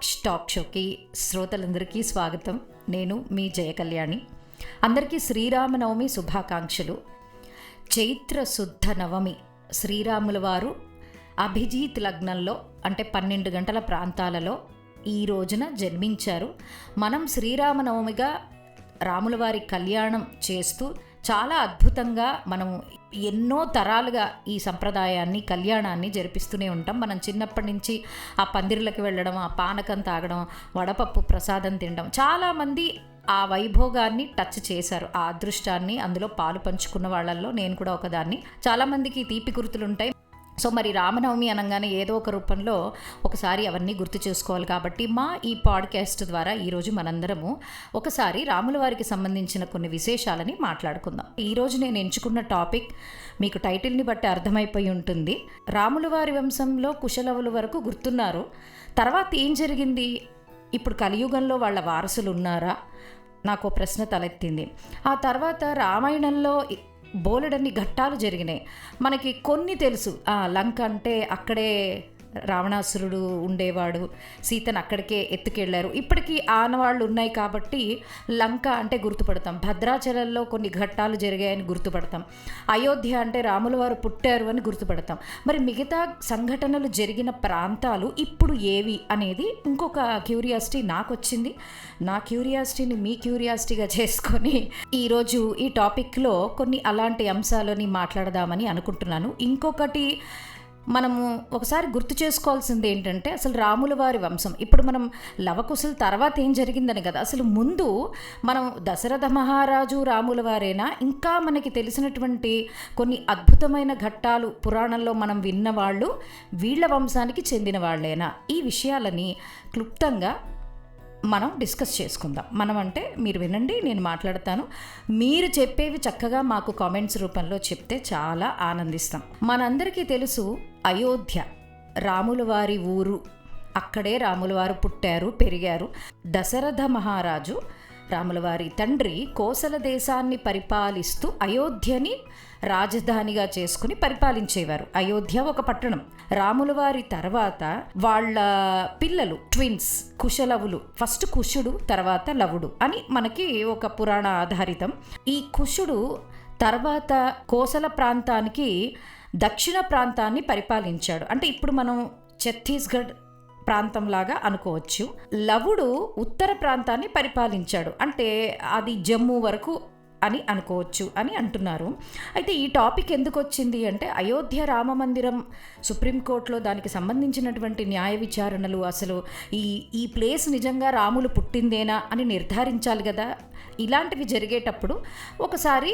సాక్ష్ talk షోకి శ్రోతలందరికీ స్వాగతం. నేను మీ జయకళ్యాణి. అందరికీ శ్రీరామనవమి శుభాకాంక్షలు. చైత్ర శుద్ధ నవమి శ్రీరాముల వారు అభిజీత్ లగ్నంలో అంటే పన్నెండు గంటల ప్రాంతాలలో ఈ రోజున జన్మించారు. మనం శ్రీరామనవమిగా రాములవారి కళ్యాణం చేస్తూ చాలా అద్భుతంగా మనం ఎన్నో తరాలుగా ఈ సంప్రదాయాన్ని కళ్యాణాన్ని జరిపిస్తూనే ఉంటాం. మనం చిన్నప్పటి నుంచి ఆ పందిరులకు వెళ్ళడం ఆ పానకం తాగడం వడపప్పు ప్రసాదం తినడం చాలామంది ఆ వైభోగాన్ని టచ్ చేశారు. ఆ అదృష్టాన్ని అందులో పాలు పంచుకున్న వాళ్ళల్లో నేను కూడా ఒకదాన్ని. చాలామందికి తీపి గుర్తులుంటాయి. సో మరి రామనవమి అనగానే ఏదో ఒక రూపంలో ఒకసారి అవన్నీ గుర్తు చేసుకోవాలి కాబట్టి మా ఈ పాడ్కాస్ట్ ద్వారా ఈరోజు మనందరము ఒకసారి రాముల వారికి సంబంధించిన కొన్ని విశేషాలని మాట్లాడుకుందాం. ఈరోజు నేను ఎంచుకున్న టాపిక్ మీకు టైటిల్ని బట్టి అర్థమైపోయి ఉంటుంది. రాముల వారి వంశంలో కుశలవుల వరకు గుర్తున్నారు. తర్వాత ఏం జరిగింది? ఇప్పుడు కలియుగంలో వాళ్ళ వారసులు ఉన్నారా? నాకు ఓ ప్రశ్న తలెత్తింది. ఆ తర్వాత రామాయణంలో బోలెడన్ని ఘట్టాలు జరిగినాయి. మనకి కొన్ని తెలుసు. లంక అంటే అక్కడే రావణాసురుడు ఉండేవాడు. సీతను అక్కడికే ఎత్తుకెళ్ళారు. ఇప్పటికీ ఆనవాళ్ళు ఉన్నాయి కాబట్టి లంక అంటే గుర్తుపడతాం. భద్రాచలంలో కొన్ని ఘట్టాలు జరిగాయని గుర్తుపడతాం. అయోధ్య అంటే రాముల వారు పుట్టారు అని గుర్తుపడతాం. మరి మిగతా సంఘటనలు జరిగిన ప్రాంతాలు ఇప్పుడు ఏవి అనేది ఇంకొక క్యూరియాసిటీ నాకు వచ్చింది నా క్యూరియాసిటీని మీ క్యూరియాసిటీగా చేసుకొని ఈరోజు ఈ టాపిక్లో కొన్ని అలాంటి అంశాలని మాట్లాడదామని అనుకుంటున్నాను. ఇంకొకటి మనము ఒకసారి గుర్తు చేసుకోవాల్సింది ఏంటంటే అసలు రాముల వారి వంశం. ఇప్పుడు మనం లవకుశల తర్వాత ఏం జరిగిందని కదా అసలు ముందు మనం దశరథ మహారాజు రాముల వారేనా? ఇంకా మనకి తెలిసినటువంటి కొన్ని అద్భుతమైన ఘట్టాలు పురాణంలో మనం విన్నవాళ్ళు వీళ్ళ వంశానికి చెందిన వాళ్ళేనా? ఈ విషయాలని క్లుప్తంగా మనం డిస్కస్ చేసుకుందాం. మనం అంటే మీరు వినండి నేను మాట్లాడతాను. మీరు చెప్పేవి చక్కగా మాకు కామెంట్స్ రూపంలో చెప్తే చాలా ఆనందిస్తాం. మనందరికీ తెలుసు అయోధ్య రాములవారి ఊరు. అక్కడే రాములవారు పుట్టారు పెరిగారు. దశరథ మహారాజు రాములవారి తండ్రి కోసల దేశాన్ని పరిపాలిస్తూ అయోధ్యని రాజధానిగా చేసుకుని పరిపాలించేవారు. అయోధ్య ఒక పట్టణం. రాములవారి తర్వాత వాళ్ళ పిల్లలు ట్విన్స్ కుశలవులు. ఫస్ట్ కుషుడు తర్వాత లవుడు అని మనకి ఒక పురాణ ఆధారితం. ఈ కుషుడు తర్వాత కోసల ప్రాంతానికి దక్షిణ ప్రాంతాన్ని పరిపాలించాడు. అంటే ఇప్పుడు మనం ఛత్తీస్గఢ్ ప్రాంతంలాగా అనుకోవచ్చు. లవుడు ఉత్తర ప్రాంతాన్ని పరిపాలించాడు. అంటే అది జమ్మూ వరకు అని అనుకోవచ్చు అని అంటున్నారు. అయితే ఈ టాపిక్ ఎందుకు వచ్చింది అంటే అయోధ్య రామ మందిరం సుప్రీంకోర్టులో దానికి సంబంధించినటువంటి న్యాయ విచారణలు అసలు ఈ ఈ ప్లేస్ నిజంగా రాములు పుట్టిందేనా అని నిర్ధారించాలి కదా? ఇలాంటివి జరిగేటప్పుడు ఒకసారి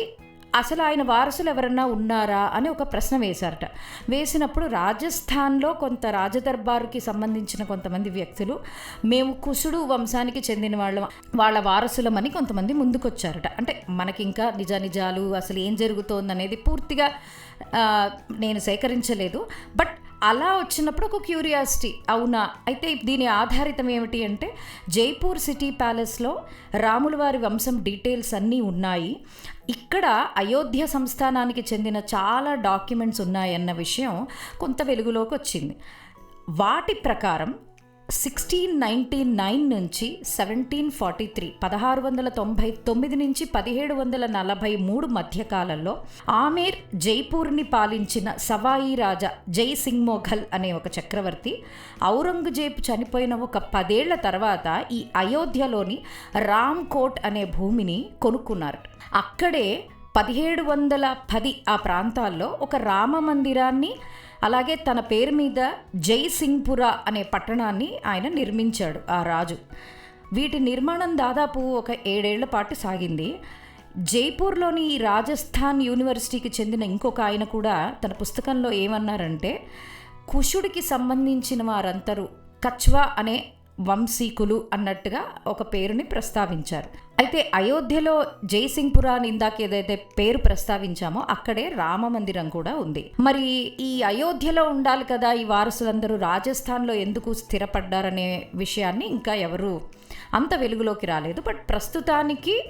అసలు ఆయన వారసులు ఎవరన్నా ఉన్నారా అని ఒక ప్రశ్న వేశారట. వేసినప్పుడు రాజస్థాన్లో కొంత రాజదర్బారుకి సంబంధించిన కొంతమంది వ్యక్తులు మేము కుసుడు వంశానికి చెందిన వాళ్ళ వాళ్ళ వారసులమని కొంతమంది ముందుకొచ్చారట. అంటే మనకి ఇంకా నిజ నిజాలు అసలు ఏం జరుగుతోందనేది పూర్తిగా నేను సేకరించలేదు. బట్ అలా వచ్చినప్పుడు ఒక క్యూరియాసిటీ. అవునా? అయితే దీని ఆధారితం ఏమిటి అంటే జైపూర్ సిటీ ప్యాలెస్లో రాముల వారి వంశం డీటెయిల్స్ అన్నీ ఉన్నాయి. ఇక్కడ అయోధ్య సంస్థానానికి చెందిన చాలా డాక్యుమెంట్స్ ఉన్నాయన్న విషయం కొంత వెలుగులోకి వచ్చింది. వాటి ప్రకారం సిక్స్టీన్ నైంటీ నైన్ నుంచి సెవెంటీన్ ఫార్టీ త్రీ పదహారు వందల తొంభై తొమ్మిది నుంచి పదిహేడు వందల నలభై మూడు మధ్యకాలంలో ఆమేర్ జైపూర్ని పాలించిన సవాయి రాజా జై సింగ్ మొఘల్ అనే ఒక చక్రవర్తి ఔరంగజేబ్ చనిపోయిన ఒక పదేళ్ళ తర్వాత ఈ అయోధ్యలోని రామ్ కోట్ అనే భూమిని కొనుక్కున్నారు. అక్కడే పదిహేడు వందల పది ఆ ప్రాంతాల్లో ఒక రామ మందిరాన్ని అలాగే తన పేరు మీద జై సింగ్పుర అనే పట్టణాన్ని ఆయన నిర్మించాడు ఆ రాజు. వీటి నిర్మాణం దాదాపు ఒక ఏడేళ్ళ పాటు సాగింది. జైపూర్లోని ఈ రాజస్థాన్ యూనివర్సిటీకి చెందిన ఇంకొక ఆయన కూడా తన పుస్తకంలో ఏమన్నారంటే కుషుడికి సంబంధించిన వారందరూ కచ్వా అనే వంశీకులు అన్నట్టుగా ఒక పేరుని ప్రస్తావించారు. అయితే అయోధ్యలో జైసింగ్పుర అని ఇందాక ఏదైతే పేరు ప్రస్తావించామో అక్కడే రామ మందిరం కూడా ఉంది. మరి ఈ అయోధ్యలో ఉండాలి కదా ఈ వారసులందరూ రాజస్థాన్లో ఎందుకు స్థిరపడ్డారనే విషయాన్ని ఇంకా ఎవరు అంత వెలుగులోకి రాలేదు. బట్ ప్రస్తుతానికి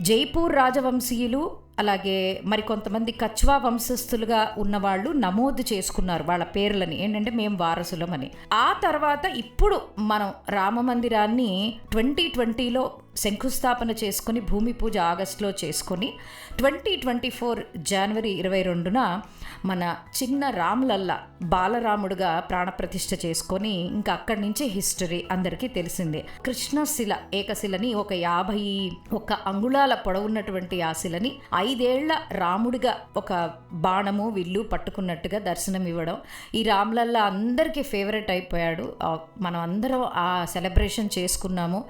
జైపూర్ రాజవంశీయులు అలాగే మరి కొంతమంది కచ్వా వంశస్థులుగా ఉన్నవాళ్ళు నమోదు చేసుకున్నారు వాళ్ళ పేర్లని. ఏంటంటే మేము వారసులమని ఆ తర్వాత ఇప్పుడు మనం రామ మందిరాన్ని ట్వంటీ ట్వంటీలో శంకుస్థాపన చేసుకుని భూమి పూజ ఆగస్టులో చేసుకొని ట్వంటీ ట్వంటీ ఫోర్ జనవరి ఇరవై రెండున మన చిన్న రాములల్లా బాలరాముడుగా ప్రాణప్రతిష్ఠ చేసుకొని ఇంకా అక్కడి నుంచి హిస్టరీ అందరికీ తెలిసిందే. కృష్ణశిల ఏకశిలని ఒక యాభై ఒక అంగుళాల పొడవున్నటువంటి ఆ శిలని ఐదేళ్ళ రాముడిగా ఒక బాణము విల్లు పట్టుకున్నట్టుగా దర్శనం ఇవ్వడం. ఈ రామ్లల్లా అందరికీ ఫేవరెట్ అయిపోయాడు. మనం అందరం ఆ సెలబ్రేషన్ చేసుకున్నాము.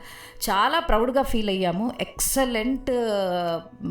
చాలా ప్రౌడ్గా ఫీల్ అయ్యాము. ఎక్సలెంట్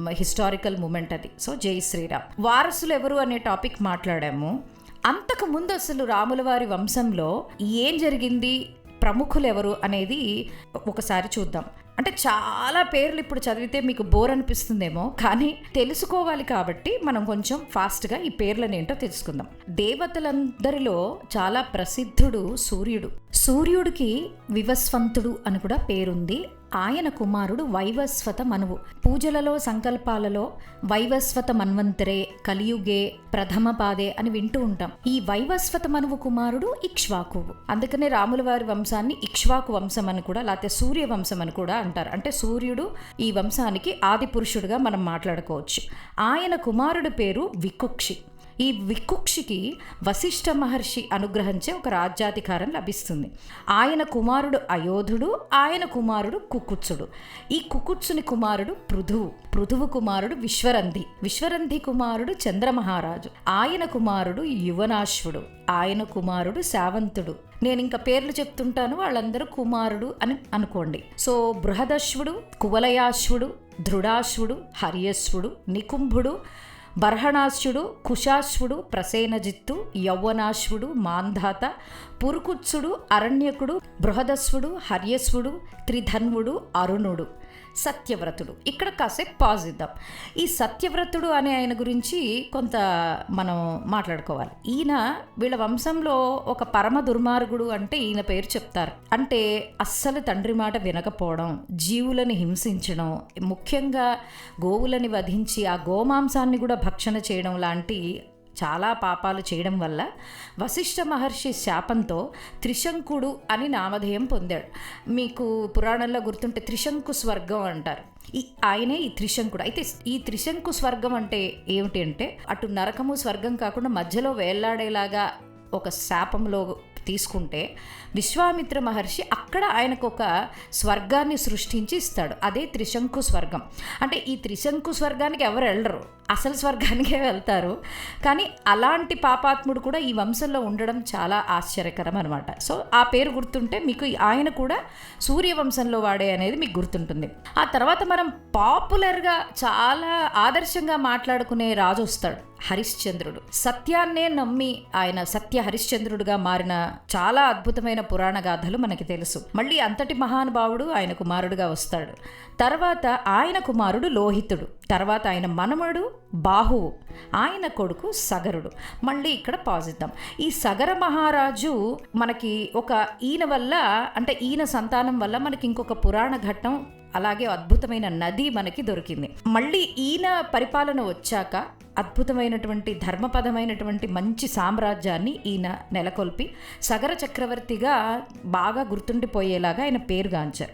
హిస్టారికల్ మూమెంట్ అది. సో జై శ్రీరామ్. వారసులు ఎవరు అనే టాపిక్ మాట్లాడాము. అంతకు ముందు అసలు రాముల వారి వంశంలో ఏం జరిగింది? ప్రముఖులు ఎవరు అనేది ఒకసారి చూద్దాం. అంటే చాలా పేర్లు ఇప్పుడు చదివితే మీకు బోర్ అనిపిస్తుందేమో కానీ తెలుసుకోవాలి కాబట్టి మనం కొంచెం ఫాస్ట్గా ఈ పేర్లను ఏంటో తెలుసుకుందాం. దేవతలందరిలో చాలా ప్రసిద్ధుడు సూర్యుడు. సూర్యుడికి వివస్వంతుడు అని కూడా పేరుంది. ఆయన కుమారుడు వైవస్వత మనువు పూజలలో సంకల్పాలలో వైవస్వత మన్వంతరే కలియుగే ప్రథమ పాదే అని వింటూ ఉంటాం. ఈ వైవస్వత మనువు కుమారుడు ఇక్ష్వాకువు. అందుకనే రాముల వారి వంశాన్ని ఇక్ష్వాకు వంశం అని కూడా లేకపోతే సూర్య వంశం అని కూడా అంటారు. అంటే సూర్యుడు ఈ వంశానికి ఆది పురుషుడుగా మనం మాట్లాడుకోవచ్చు. ఆయన కుమారుడు పేరు వికుక్షి. ఈ వికుక్షికి వశిష్ఠ మహర్షి అనుగ్రహించే ఒక రాజ్యాధికారం లభిస్తుంది. ఆయన కుమారుడు అయోధుడు ఆయన కుమారుడు కుకుత్సుడు. ఈ కుకుత్సుని కుమారుడు పృథువు పృథువు కుమారుడు విశ్వరంధి విశ్వరంధి కుమారుడు చంద్రమహారాజు ఆయన కుమారుడు యువనాశ్వుడు ఆయన కుమారుడు శావంతుడు. నేను ఇంకా పేర్లు చెప్తుంటాను వాళ్ళందరూ కుమారుడు అని అనుకోండి. సో బృహదశ్వుడు కువలయాశ్వుడు ధృడాశ్వుడు హర్యశ్వుడు నికుంభుడు బర్హణాశ్వుడు కుశాశ్వుడు ప్రసేనజిత్తు యౌవనాశ్వుడు మాంధాత పురుకుత్సుడు అరణ్యకుడు బృహదస్వుడు హర్యస్వుడు త్రిధన్వుడు అరుణుడు. సత్యవ్రతుడు. ఇక్కడ కాసేపు పాజ్ ఇద్దాం. ఈ సత్యవ్రతుడు అనే ఆయన గురించి కొంత మనం మాట్లాడుకోవాలి. ఈయన వీళ్ళ వంశంలో ఒక పరమ దుర్మార్గుడు అంటే ఈయన పేరు చెప్తారు. అంటే అస్సలు తండ్రి మాట వినకపోవడం జీవులని హింసించడం ముఖ్యంగా గోవులని వధించి ఆ గోమాంసాన్ని కూడా భక్షణ చేయడం లాంటి చాలా పాపాలు చేయడం వల్ల వశిష్ఠ మహర్షి శాపంతో త్రిశంకుడు అని నామధేయం పొందాడు. మీకు పురాణంలో గుర్తుంటే త్రిశంకు స్వర్గం అంటారు. ఈ ఆయనే ఈ త్రిశంకుడు. అయితే ఈ త్రిశంకు స్వర్గం అంటే ఏమిటి అంటే అటు నరకము స్వర్గం కాకుండా మధ్యలో వేళ్ళాడేలాగా ఒక శాపంలో తీసుకుంటే విశ్వామిత్ర మహర్షి అక్కడ ఆయనకు ఒక స్వర్గాన్ని సృష్టించి ఇస్తాడు. అదే త్రిశంకు స్వర్గం. అంటే ఈ త్రిశంకు స్వర్గానికి ఎవరు వెళ్ళరు. అసలు స్వర్గానికే వెళ్తారు. కానీ అలాంటి పాపాత్ముడు కూడా ఈ వంశంలో ఉండడం చాలా ఆశ్చర్యకరం అనమాట సో ఆ పేరు గుర్తుంటే మీకు ఆయన కూడా సూర్యవంశంలో వాడే అనేది మీకు గుర్తుంటుంది. ఆ తర్వాత మనం పాపులర్గా చాలా ఆదర్శంగా మాట్లాడుకునే రాజు వస్తాడు హరిశ్చంద్రుడు. సత్యాన్నే నమ్మి ఆయన సత్య హరిశ్చంద్రుడుగా మారిన చాలా అద్భుతమైన పురాణ గాథలు మనకి తెలుసు. మళ్ళీ అంతటి మహానుభావుడు ఆయన కుమారుడుగా వస్తాడు. తర్వాత ఆయన కుమారుడు లోహితుడు. తర్వాత ఆయన మనమడు బాహువు ఆయన కొడుకు సగరుడు. మళ్ళీ ఇక్కడ పాజిద్దాం. ఈ సగర మహారాజు మనకి ఒక ఈయన వల్ల అంటే ఈయన సంతానం వల్ల మనకి ఇంకొక పురాణ ఘట్టం అలాగే అద్భుతమైన నది మనకి దొరికింది. మళ్ళీ ఈయన పరిపాలన వచ్చాక అద్భుతమైనటువంటి ధర్మపదమైనటువంటి మంచి సామ్రాజ్యాన్ని ఈయన నెలకొల్పి సగర చక్రవర్తిగా బాగా గుర్తుండిపోయేలాగా ఆయన పేరుగాంచారు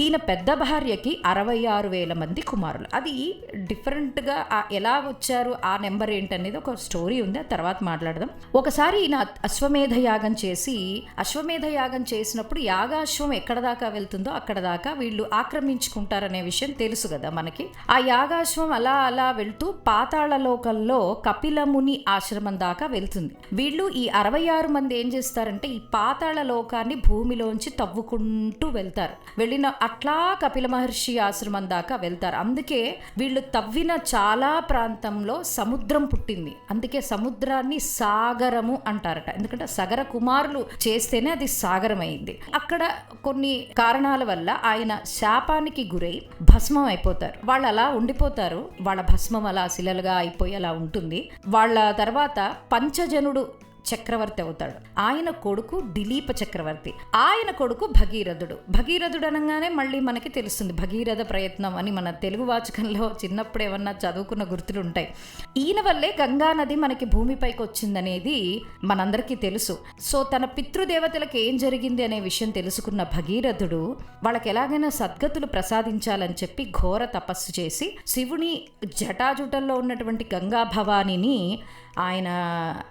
ఈయన పెద్ద భార్యకి అరవై ఆరు వేల మంది కుమారులు. అది డిఫరెంట్గా ఎలా వచ్చారు ఆ నెంబర్ ఏంటనేది ఒక స్టోరీ ఉంది ఆ తర్వాత మాట్లాడదాం. ఒకసారి ఈయన అశ్వమేధ యాగం చేసి అశ్వమేధ యాగం చేసినప్పుడు యాగాశ్వం ఎక్కడ దాకా వెళ్తుందో అక్కడ దాకా వీళ్ళు ఆక్రమించుకుంటారనే విషయం తెలుసు కదా మనకి. ఆ యాగాశ్వం అలా అలా వెళ్తూ పాతాళ లోకంలో కపిలముని ఆశ్రమం దాకా వెళ్తుంది. వీళ్ళు ఈ అరవై ఆరు మంది ఏం చేస్తారంటే ఈ పాతాళ లోకాన్ని భూమిలోంచి తవ్వుకుంటూ వెళ్తారు. వెళ్ళిన అట్లా కపిల మహర్షి ఆశ్రమం దాకా వెళ్తారు. అందుకే వీళ్ళు తవ్విన చాలా ప్రాంతంలో సముద్రం పుట్టింది. అందుకే సముద్రాన్ని సాగరము అంటారట. ఎందుకంటే సగర కుమారులు చేస్తేనే అది సాగరం అయింది అక్కడ కొన్ని కారణాల వల్ల ఆయన శాపానికి గురై భస్మం అయిపోతారు వాళ్ళు అలా ఉండిపోతారు. వాళ్ళ భస్మం అలా శిలలుగా అయిపోయి అలా ఉంటుంది. వాళ్ళ తర్వాత పంచజనుడు చక్రవర్తి అవుతాడు. ఆయన కొడుకు దిలీప చక్రవర్తి. ఆయన కొడుకు భగీరథుడు. భగీరథుడు అనగానే మళ్ళీ మనకి తెలుస్తుంది. భగీరథ ప్రయత్నం అని మన తెలుగు వాచకంలో చిన్నప్పుడు ఏమన్నా చదువుకున్న గుర్తులు ఉంటాయి. ఈయన వల్లే గంగా నది మనకి భూమిపైకి వచ్చిందనేది మనందరికీ తెలుసు. సో తన పితృదేవతలకు ఏం జరిగింది అనే విషయం తెలుసుకున్న భగీరథుడు వాళ్ళకి ఎలాగైనా సద్గతులు ప్రసాదించాలని చెప్పి ఘోర తపస్సు చేసి శివుని జటాజుటల్లో ఉన్నటువంటి గంగా భవానిని ఆయన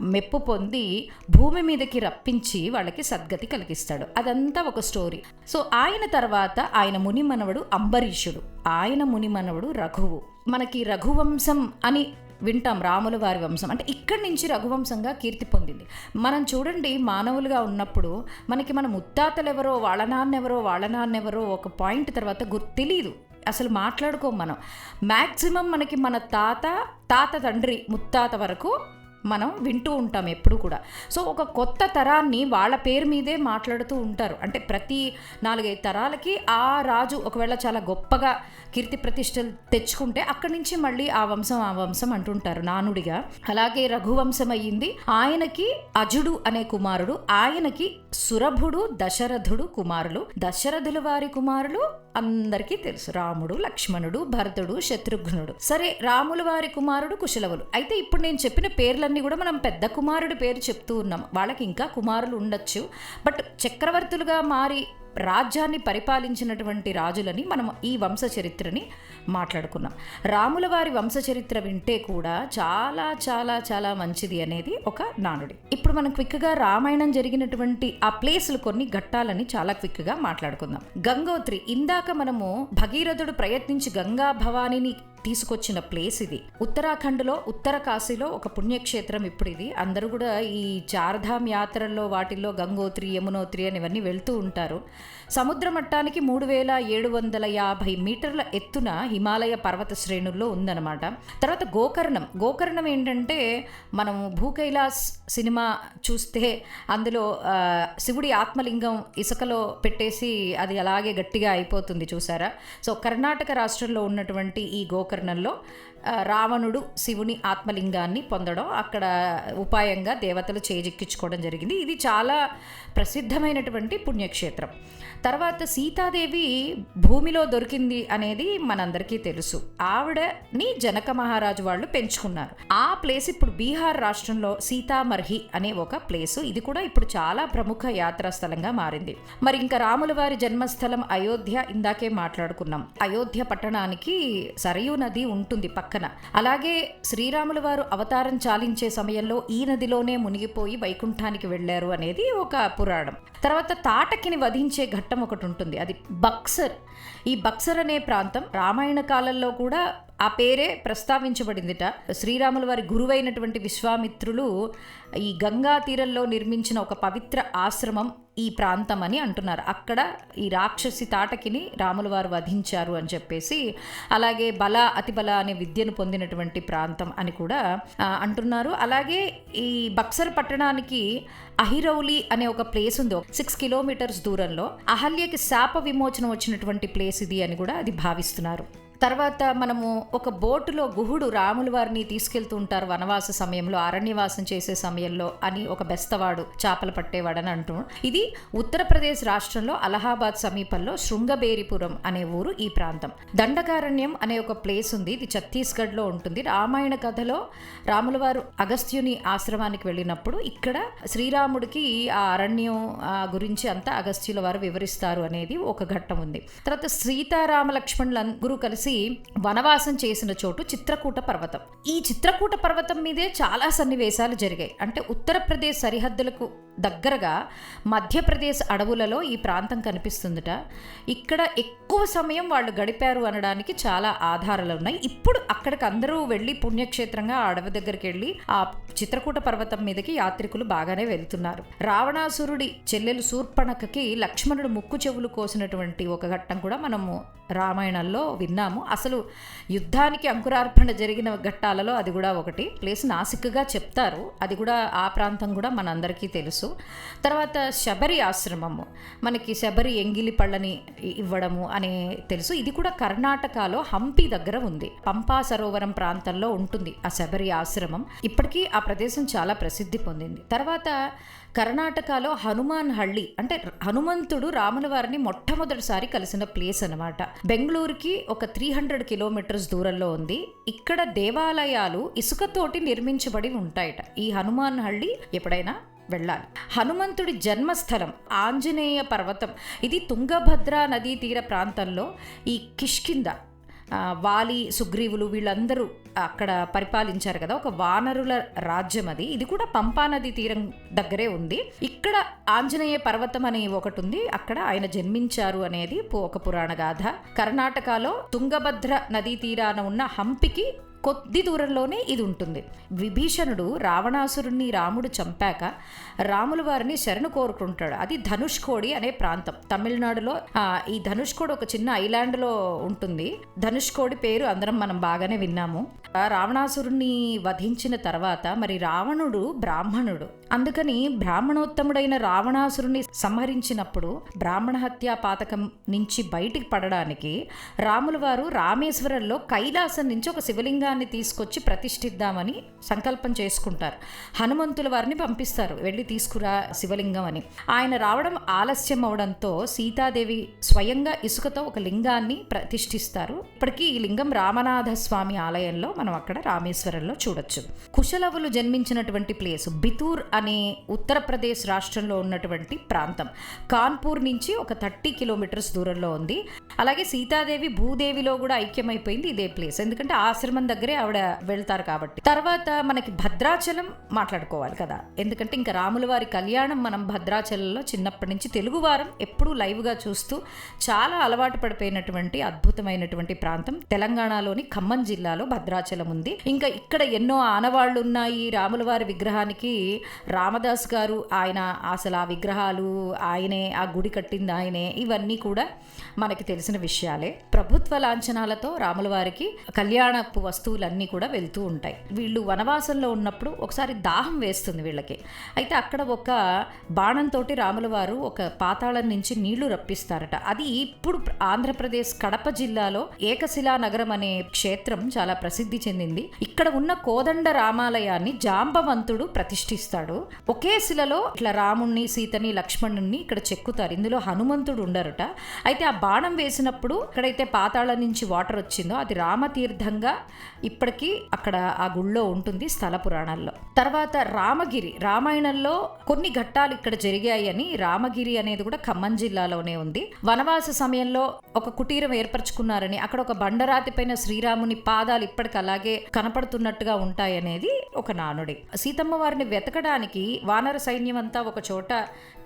మెప్పు పొంది భూమి మీదకి రప్పించి వాళ్ళకి సద్గతి కలిగిస్తాడు. అదంతా ఒక స్టోరీ. సో ఆయన తర్వాత ఆయన ముని మనవడు అంబరీషుడు. ఆయన ముని మనవడు రఘువు. మనకి రఘువంశం అని వింటాం రాముల వారి వంశం. అంటే ఇక్కడి నుంచి రఘువంశంగా కీర్తి పొందింది. మనం చూడండి మానవులుగా ఉన్నప్పుడు మనకి మన ముత్తాతలు ఎవరో వాళ్ళ నాన్నెవరో వాళ్ళ నాన్నెవరో ఒక పాయింట్ తర్వాత గుర్తు తెలియదు అసలు మాట్లాడుకోం మనం. మ్యాక్సిమం మనకి మన తాత తాత తండ్రి ముత్తాత వరకు మనం వింటూ ఉంటాం ఎప్పుడు కూడా. సో ఒక కొత్త తరాన్ని వాళ్ళ పేరు మీదే మాట్లాడుతూ ఉంటారు. అంటే ప్రతి నాలుగైదు తరాలకి ఆ రాజు ఒకవేళ చాలా గొప్పగా కీర్తి ప్రతిష్టలు తెచ్చుకుంటే అక్కడి నుంచి మళ్ళీ ఆ వంశం ఆ వంశం అంటుంటారు నానుడిగా. అలాగే రఘువంశం అయ్యింది. ఆయనకి అజుడు అనే కుమారుడు ఆయనకి సురభుడు దశరథుడు కుమారులు. దశరథుల వారి కుమారులు అందరికీ తెలుసు. రాముడు లక్ష్మణుడు భరతుడు శత్రుఘ్నుడు. సరే రాముల వారి కుమారుడు కుశలవులు. అయితే ఇప్పుడు నేను చెప్పిన పేర్లన్నీ కూడా మనం పెద్ద కుమారుడి పేరు చెప్తూ ఉన్నాం. వాళ్ళకి ఇంకా కుమారులు ఉండొచ్చు. బట్ చక్రవర్తులుగా మారి రాజ్యాన్ని పరిపాలించినటువంటి రాజులని మనం ఈ వంశ చరిత్రని మాట్లాడుకున్నాం. రాముల వారి వంశ చరిత్ర వింటే కూడా చాలా చాలా చాలా మంచిది అనేది ఒక నానుడి. ఇప్పుడు మనం క్విక్గా రామాయణం జరిగినటువంటి ఆ ప్లేసులు కొన్ని ఘట్టాలని చాలా క్విక్గా మాట్లాడుకుందాం. గంగోత్రి ఇందాక మనము భగీరథుడు ప్రయత్నించి గంగా భవానీని తీసుకొచ్చిన ప్లేస్ ఇది. ఉత్తరాఖండ్లో ఉత్తర కాశీలో ఒక పుణ్యక్షేత్రం ఇప్పుడు ఇది అందరూ కూడా ఈ చార్ధామ్ యాత్రల్లో వాటిల్లో గంగోత్రి యమునోత్రి అని ఇవన్నీ వెళ్తూ ఉంటారు. సముద్ర మట్టానికి మూడు వేల ఏడు వందల యాభై మీటర్ల ఎత్తున హిమాలయ పర్వత శ్రేణుల్లో ఉందన్నమాట. తర్వాత గోకర్ణం. గోకర్ణం ఏంటంటే మనం భూకైలాస్ సినిమా చూస్తే అందులో శివుడి ఆత్మలింగం ఇసుకలో పెట్టేసి అది అలాగే గట్టిగా అయిపోతుంది చూసారా? సో కర్ణాటక రాష్ట్రంలో ఉన్నటువంటి ఈ గోకర్ణంలో ఉపకరణంలో రావణుడు శివుని ఆత్మలింగాన్ని పొందడం అక్కడ ఉపాయంగా దేవతలు చేజిక్కించుకోవడం జరిగింది. ఇది చాలా ప్రసిద్ధమైనటువంటి పుణ్యక్షేత్రం. తర్వాత సీతాదేవి భూమిలో దొరికింది అనేది మనందరికీ తెలుసు. ఆవిడని జనక మహారాజు వాళ్ళు పెంచుకున్నారు. ఆ ప్లేస్ ఇప్పుడు బీహార్ రాష్ట్రంలో సీతామర్హి అనే ఒక ప్లేస్. ఇది కూడా ఇప్పుడు చాలా ప్రముఖ యాత్రా స్థలంగా మారింది. మరి ఇంకా రాముల వారి జన్మస్థలం అయోధ్య ఇందాకే మాట్లాడుకున్నాం. అయోధ్య పట్టణానికి సరయూ నది ఉంటుంది పక్క పక్కన. అలాగే శ్రీరాముల వారు అవతారం చాలించే సమయంలో ఈ నదిలోనే మునిగిపోయి వైకుంఠానికి వెళ్ళారు అనేది ఒక పురాణం. తర్వాత తాటకిని వధించే ఘట్టం ఒకటి ఉంటుంది. అది బక్సర్. ఈ బక్సర్ అనే ప్రాంతం రామాయణ కాలంలో కూడా ఆ పేరే ప్రస్తావించబడిందిట. శ్రీరాముల వారి గురువైనటువంటి విశ్వామిత్రులు ఈ గంగా తీరంలో నిర్మించిన ఒక పవిత్ర ఆశ్రమం ఈ ప్రాంతం అని అంటున్నారు. అక్కడ ఈ రాక్షసి తాటకిని రాముల వారు వధించారు అని చెప్పేసి అలాగే బల అతిబల అనే విద్యను పొందినటువంటి ప్రాంతం అని కూడా అంటున్నారు. అలాగే ఈ బక్సర్ పట్టణానికి అహిరౌలి అనే ఒక ప్లేస్ ఉంది. సిక్స్ కిలోమీటర్స్ దూరంలో. అహల్యకి శాప విమోచనం వచ్చినటువంటి ప్లేస్ ఇది అని కూడా అది భావిస్తున్నారు. తర్వాత మనము ఒక బోటులో గుహుడు రాముల వారిని తీసుకెళ్తూ ఉంటారు వనవాస సమయంలో అరణ్యవాసం చేసే సమయంలో అని ఒక బెస్తవాడు చేపలు పట్టేవాడని అంటూ. ఇది ఉత్తరప్రదేశ్ రాష్ట్రంలో అలహాబాద్ సమీపంలో శృంగబేరిపురం అనే ఊరు ఈ ప్రాంతం. దండకారణ్యం అనే ఒక ప్లేస్ ఉంది. ఇది ఛత్తీస్గఢ్లో ఉంటుంది. రామాయణ కథలో రాములవారు అగస్త్యుని ఆశ్రమానికి వెళ్ళినప్పుడు ఇక్కడ శ్రీరాముడికి ఆ అరణ్యం గురించి అంతా అగస్త్యుల వారు వివరిస్తారు అనేది ఒక ఘట్టం ఉంది. తర్వాత సీతారామ లక్ష్మణులందరూ కలిసి వనవాసం చేసిన చోటు చిత్రకూట పర్వతం. ఈ చిత్రకూట పర్వతం మీదే చాలా సన్నివేశాలు జరిగాయి. అంటే ఉత్తరప్రదేశ్ సరిహద్దులకు దగ్గరగా మధ్యప్రదేశ్ అడవులలో ఈ ప్రాంతం కనిపిస్తుందట. ఇక్కడ ఎక్కువ సమయం వాళ్ళు గడిపారు అనడానికి చాలా ఆధారాలు ఉన్నాయి. ఇప్పుడు అక్కడికి అందరూ వెళ్ళి పుణ్యక్షేత్రంగా ఆ అడవి దగ్గరికి వెళ్ళి ఆ చిత్రకూట పర్వతం మీదకి యాత్రికులు బాగానే వెళ్తున్నారు. రావణాసురుడి చెల్లెలు శూర్పణకకి లక్ష్మణుడు ముక్కు చెవులు కోసినటువంటి ఒక ఘట్టం కూడా మనము రామాయణంలో విన్నాము. అసలు యుద్ధానికి అంకురార్పణ జరిగిన ఘట్టాలలో అది కూడా ఒకటి. ప్లేస్ నాసిక్గా చెప్తారు. అది కూడా ఆ ప్రాంతం కూడా మనందరికీ తెలుసు. తర్వాత శబరి ఆశ్రమము. మనకి శబరి ఎంగిలి పళ్ళని ఇవ్వడము అనే తెలుసు. ఇది కూడా కర్ణాటకలో హంపి దగ్గర ఉంది. పంపా సరోవరం ప్రాంతంలో ఉంటుంది ఆ శబరి ఆశ్రమం. ఇప్పటికీ ఆ ప్రదేశం చాలా ప్రసిద్ధి పొందింది. తర్వాత కర్ణాటకలో హనుమాన్ హళ్ళి అంటే హనుమంతుడు రాముల వారిని మొట్టమొదటిసారి కలిసిన ప్లేస్ అనమాట బెంగళూరుకి ఒక త్రీ హండ్రెడ్ కిలోమీటర్స్ దూరంలో ఉంది. ఇక్కడ దేవాలయాలు ఇసుకతోటి నిర్మించబడి ఉంటాయట. ఈ హనుమాన్ హళ్ళి ఎప్పుడైనా వెళ్ళాలి. హనుమంతుడి జన్మస్థలం ఆంజనేయ పర్వతం. ఇది తుంగభద్ర నదీ తీర ప్రాంతంలో ఈ కిష్కింద వాలి సుగ్రీవులు వీళ్ళందరూ అక్కడ పరిపాలించారు కదా. ఒక వానరుల రాజ్యం అది. ఇది కూడా పంపా నది తీరం దగ్గరే ఉంది. ఇక్కడ ఆంజనేయ పర్వతం అనే ఒకటి ఉంది. అక్కడ ఆయన జన్మించారు అనేది ఒక పురాణ గాథ. కర్ణాటకలో తుంగభద్ర నదీ తీరాన ఉన్న హంపికి కొద్ది దూరంలోనే ఇది ఉంటుంది. విభీషణుడు రావణాసురుణ్ణి రాముడు చంపాక రాముల వారిని శరణు కోరుకుంటాడు. అది ధనుష్కోడి అనే ప్రాంతం. తమిళనాడులో ఈ ధనుష్కోడి ఒక చిన్న ఐలాండ్లో ఉంటుంది. ధనుష్కోడి పేరు అందరం మనం బాగానే విన్నాము. రావణాసురుణ్ణి వధించిన తర్వాత మరి రావణుడు బ్రాహ్మణుడు. అందుకని బ్రాహ్మణోత్తముడైన రావణాసురుణ్ణి సంహరించినప్పుడు బ్రాహ్మణ హత్యా పాతకం నుంచి బయటికి పడడానికి రాముల వారు రామేశ్వరంలో కైలాసం నుంచి ఒక శివలింగం శివలింగాన్ని తీసుకొచ్చి ప్రతిష్ఠిద్దామని సంకల్పం చేసుకుంటారు. హనుమంతుల వారిని పంపిస్తారు. వెళ్ళి తీసుకురా శివలింగం అని. ఆయన రావడం ఆలస్యం అవడంతో సీతాదేవి స్వయంగా ఇసుకతో ఒక లింగాన్ని ప్రతిష్ఠిస్తారు. ఇప్పటికీ ఈ లింగం రామనాథ స్వామి ఆలయంలో మనం అక్కడ రామేశ్వరంలో చూడొచ్చు. కుశలవులు జన్మించినటువంటి ప్లేస్ బితూర్ అనే ఉత్తరప్రదేశ్ రాష్ట్రంలో ఉన్నటువంటి ప్రాంతం. కాన్పూర్ నుంచి ఒక థర్టీ కిలోమీటర్స్ దూరంలో ఉంది. అలాగే సీతాదేవి భూదేవిలో కూడా ఐక్యమైపోయింది ఇదే ప్లేస్. ఎందుకంటే ఆశ్రమం దగ్గర ఆవిడ వెళ్తారు కాబట్టి. తర్వాత మనకి భద్రాచలం మాట్లాడుకోవాలి కదా. ఎందుకంటే ఇంకా రాముల వారి కళ్యాణం మనం భద్రాచలంలో చిన్నప్పటి నుంచి తెలుగు వారం ఎప్పుడూ లైవ్గా చూస్తూ చాలా అలవాటు పడిపోయినటువంటి అద్భుతమైనటువంటి ప్రాంతం. తెలంగాణలోని ఖమ్మం జిల్లాలో భద్రాచలం ఉంది. ఇంకా ఇక్కడ ఎన్నో ఆనవాళ్ళు ఉన్నాయి. రాముల వారి విగ్రహానికి రామదాస్ గారు ఆయన అసలు ఆ విగ్రహాలు ఆయనే ఆ గుడి కట్టింది ఆయనే ఇవన్నీ కూడా మనకి తెలిసిన విషయాలే. ప్రభుత్వ లాంఛనాలతో రాముల వారికి కళ్యాణపు వస్తువులన్నీ కూడా వెళ్తూ ఉంటాయి. వీళ్ళు వనవాసంలో ఉన్నప్పుడు ఒకసారి దాహం వేస్తుంది వీళ్ళకి. అయితే అక్కడ ఒక బాణంతో రాముల వారు ఒక పాతాళం నుంచి నీళ్ళు రప్పిస్తారట. అది ఇప్పుడు ఆంధ్రప్రదేశ్ కడప జిల్లాలో ఏకశిలా నగరం అనే క్షేత్రం చాలా ప్రసిద్ధి చెందింది. ఇక్కడ ఉన్న కోదండ రామాలయాన్ని జాంబవంతుడు ప్రతిష్ఠిస్తాడు. ఒకే శిలలో ఇట్లా రాముణ్ణి సీతని లక్ష్మణుణ్ణి ఇక్కడ చెక్కుతారు. ఇందులో హనుమంతుడు ఉండరుట. అయితే ఆ బాణం వేసినప్పుడు ఎక్కడైతే పాతాళం నుంచి వాటర్ వచ్చిందో అది రామతీర్థంగా ఇప్పటికీ అక్కడ ఆ గుళ్ళో ఉంటుంది స్థల పురాణాల్లో. తర్వాత రామగిరి రామాయణంలో కొన్ని ఘట్టాలు ఇక్కడ జరిగాయని రామగిరి అనేది కూడా ఖమ్మం జిల్లాలోనే ఉంది. వనవాస సమయంలో ఒక కుటీరం ఏర్పరచుకున్నారని అక్కడ ఒక బండరాతి పైన శ్రీరాముని పాదాలు ఇప్పటికి అలాగే కనపడుతున్నట్టుగా ఉంటాయనేది ఒక నానుడి. సీతమ్మ వారిని వెతకడానికి వానర సైన్యం అంతా ఒక చోట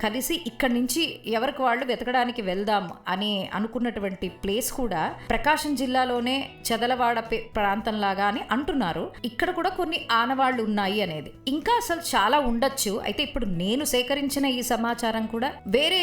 కలిసి ఇక్కడి నుంచి ఎవరికి వాళ్ళు వెతకడానికి వెళ్దాం అని అనుకున్నటువంటి ప్లేస్ కూడా ప్రకాశం జిల్లాలోనే చెదలవాడ పే- లాగా అని అంటున్నారు. ఇక్కడ కూడా కొన్ని ఆనవాళ్ళు ఉన్నాయి అనేది. ఇంకా అసలు చాలా ఉండొచ్చు. అయితే ఇప్పుడు నేను సేకరించిన ఈ సమాచారం కూడా వేరే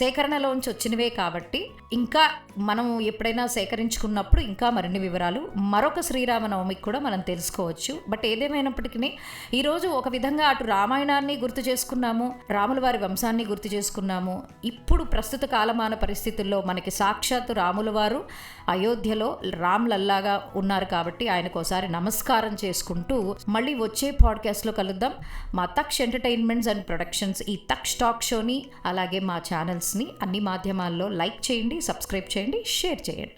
సేకరణలోంచి వచ్చినవే కాబట్టి ఇంకా మనం ఎప్పుడైనా సేకరించుకున్నప్పుడు ఇంకా మరిన్ని వివరాలు మరొక శ్రీరామనవమికి కూడా మనం తెలుసుకోవచ్చు. బట్ ఏదేమైనప్పటికీ ఈరోజు ఒక విధంగా అటు రామాయణాన్ని గుర్తు చేసుకున్నాము రాముల వారి వంశాన్ని గుర్తు చేసుకున్నాము. ఇప్పుడు ప్రస్తుత కాలమాన పరిస్థితుల్లో మనకి సాక్షాత్తు రాముల వారు అయోధ్యలో రామ్లల్లాగా ఉన్నారు కాబట్టి ఆయనకు ఒకసారి నమస్కారం చేసుకుంటూ మళ్ళీ వచ్చే పాడ్కాస్ట్లో కలుద్దాం. మా తక్ష్ ఎంటర్టైన్మెంట్స్ అండ్ ప్రొడక్షన్స్ ఈ తక్ష్ టాక్ షోని అలాగే మా ఛానల్స్ని అన్ని మాధ్యమాల్లో లైక్ చేయండి సబ్స్క్రైబ్ చేయండి. చేయండి షేర్ చేయండి.